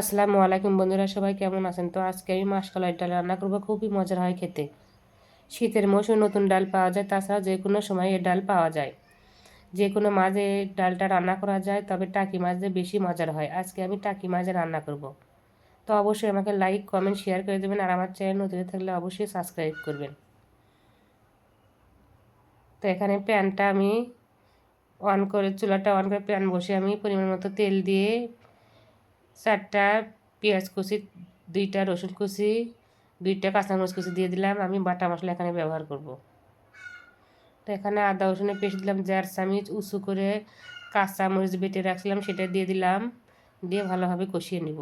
আসসালামু আলাইকুম বন্ধুরা, সবাই কেমন আছেন? তো আজকে আমি মাসকলাইয়ের ডাল রান্না করব, খুবই মজার হয় খেতে। শীতের মৌসুমে নতুন ডাল পাওয়া যায়, তাছাড়া যে কোনো সময় এ ডাল পাওয়া যায়। যে কোনো মাঝে ডালটা রান্না করা যায়, তবে টাকি মাঝে বেশি মজার হয়। আজকে আমি টাকি মাঝে রান্না করব। তো অবশ্যই আমাকে লাইক, কমেন্ট, শেয়ার করে দেবেন, আর আমার চ্যানেল নতুন থাকলে অবশ্যই সাবস্ক্রাইব করবেন। তো এখানে প্যানটা আমি অন করে, চুলাটা অন করে প্যান বসে আমি পরিমাণ মতো তেল দিয়ে চারটা পেঁয়াজ কুচি, দুইটা রসুন কুচি, দুইটা কাঁচামরিচ কুচি দিয়ে দিলাম। আমি বাটা মশলা এখানে ব্যবহার করব। তো এখানে আদা, রসুনের পেস্ট দিলাম চার চামিচ উঁচু করে কাঁচা মরিচ বেটে রাখছিলাম, সেটা দিয়ে দিলাম। দিয়ে ভালোভাবে কষিয়ে নিব।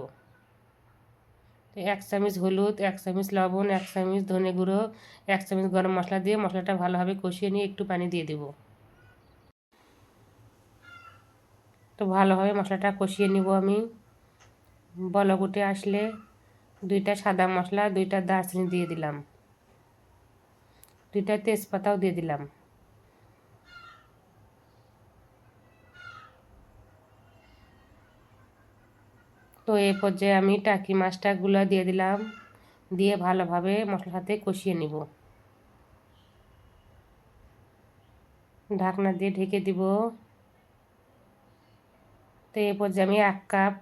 এক চামচ হলুদ, এক চামচ লবণ, এক চামচ ধনে গুঁড়ো, এক চামচ গরম মশলা দিয়ে মশলাটা ভালোভাবে কষিয়ে নিয়ে একটু পানি দিয়ে দেব। তো ভালোভাবে মশলাটা কষিয়ে নিব আমি। উঠে আসলে দুইটা সাদা মশলা, দুইটা দারচিনি দিয়ে দিলাম। দুইটা তেজপাতাও দিয়ে দিলাম। তো এই পর্যায়ে আমি টাকি মাছটা গুলো দিয়ে দিলাম, দিয়ে ভালোভাবে মশলার সাথে কষিয়ে নিব। ঢাকনা দিয়ে ঢেকে দিব। তো এই পর্যায়ে আমি এক কাপ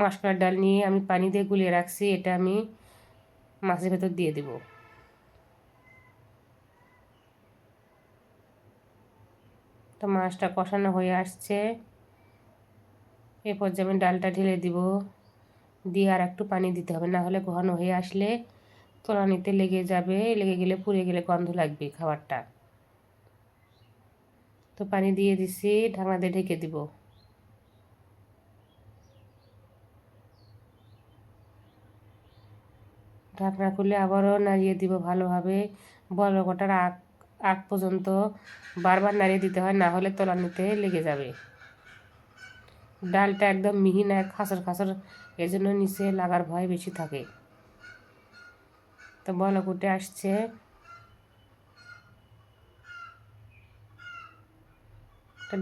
মশলার ডাল নিয়ে আমি পানি দিয়ে গুলিয়ে রাখছি, এটা আমি মাছের ভেতর দিয়ে দেব। তো মাছটা কষানো হয়ে আসছে। এরপর পর্যায়ে আমি ডালটা ঢেলে দিব, দিয়ে আর একটু পানি দিতে হবে, না হলে ঘন হয়ে আসলে নিতে লেগে যাবে, লেগে গেলে পুড়ে গেলে গন্ধ লাগবে খাবারটা। তো পানি দিয়ে দিছি, ঢাকনা দিয়ে ঢেকে দিব। ঢাকনা খুলে আবারও নাড়িয়ে দিব ভালোভাবে। বড় কটার আগ আগ পর্যন্ত বারবার নাড়িয়ে দিতে হয়, না হলে তলানিতে লেগে যাবে। ডালটা একদম মিহি না, খাসর খাসর জন্য নিচে লাগার ভয় বেশি থাকে। তো বল কুটে আসছে।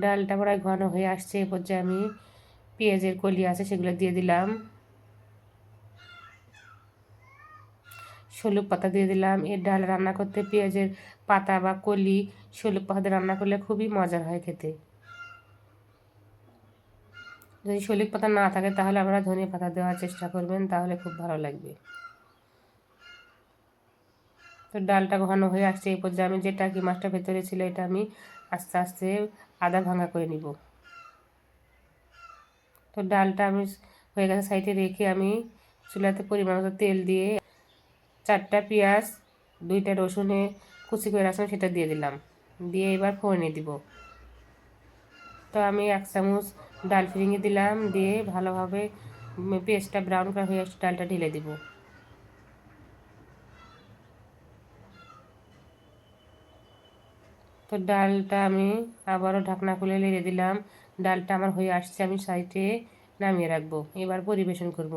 ডালটা প্রায় ঘন হয়ে আসছে, এ পর্যায়ে আমি পেঁয়াজের কলি আছে সেগুলো দিয়ে দিলাম। শলুক পাতা দিয়ে দিলাম। এর ডাল রান্না করতে পেঁয়াজের পাতা বা কলি শলুক পাতা রান্না করলে খুবই মজার হয় খেতে। যদি শলিক পাতা না থাকে তাহলে আপনারা ধনে পাতা দেওয়ার চেষ্টা করবেন, তাহলে খুব ভালো লাগবে। তো ডালটা ঘন হয়ে আসছে এই পর্যায়ে আমি যে টাকি মাছটা ভেতরে ছিল এটা আমি আস্তে আস্তে আদা ভাঙা করে নিব। তো ডালটা আমি হয়ে গেছে সাইডে রেখে আমি চুলাতে পরিমাণ মতো তেল দিয়ে চারটা পেঁয়াজ, দুইটা রসুনে কুচি করে রাখলাম সেটা দিয়ে দিলাম। দিয়ে এবার ফোড়নে দিব। তো আমি এক চামচ ডাল ফিরিঙে দিলাম, দিয়ে ভালোভাবে পেস্টটা ব্রাউন কালার হয়ে আসছে, ডালটা ঢেলে দিব। তো ডালটা আমি আবারও ঢাকনা খুলে লেড়ে দিলাম। ডালটা আমার হয়ে আসছে, আমি সাইডে নামিয়ে রাখব। এবার পরিবেশন করব।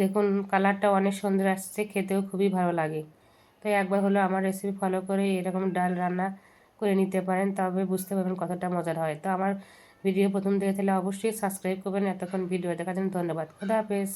দেখুন, কালারটা অনেক সুন্দর আসছে, খেতেও খুবই ভালো লাগে। তাই একবার হলো আমার রেসিপি ফলো করে এরকম ডাল রান্না করে নিতে পারেন, তবে বুঝতে পারবেন কতটা মজার হয়। তো আমার ভিডিও প্রথম দেখে তাহলে অবশ্যই সাবস্ক্রাইব করবেন। এতক্ষণ ভিডিও দেখার জন্য ধন্যবাদ। খোদা হাফেজ।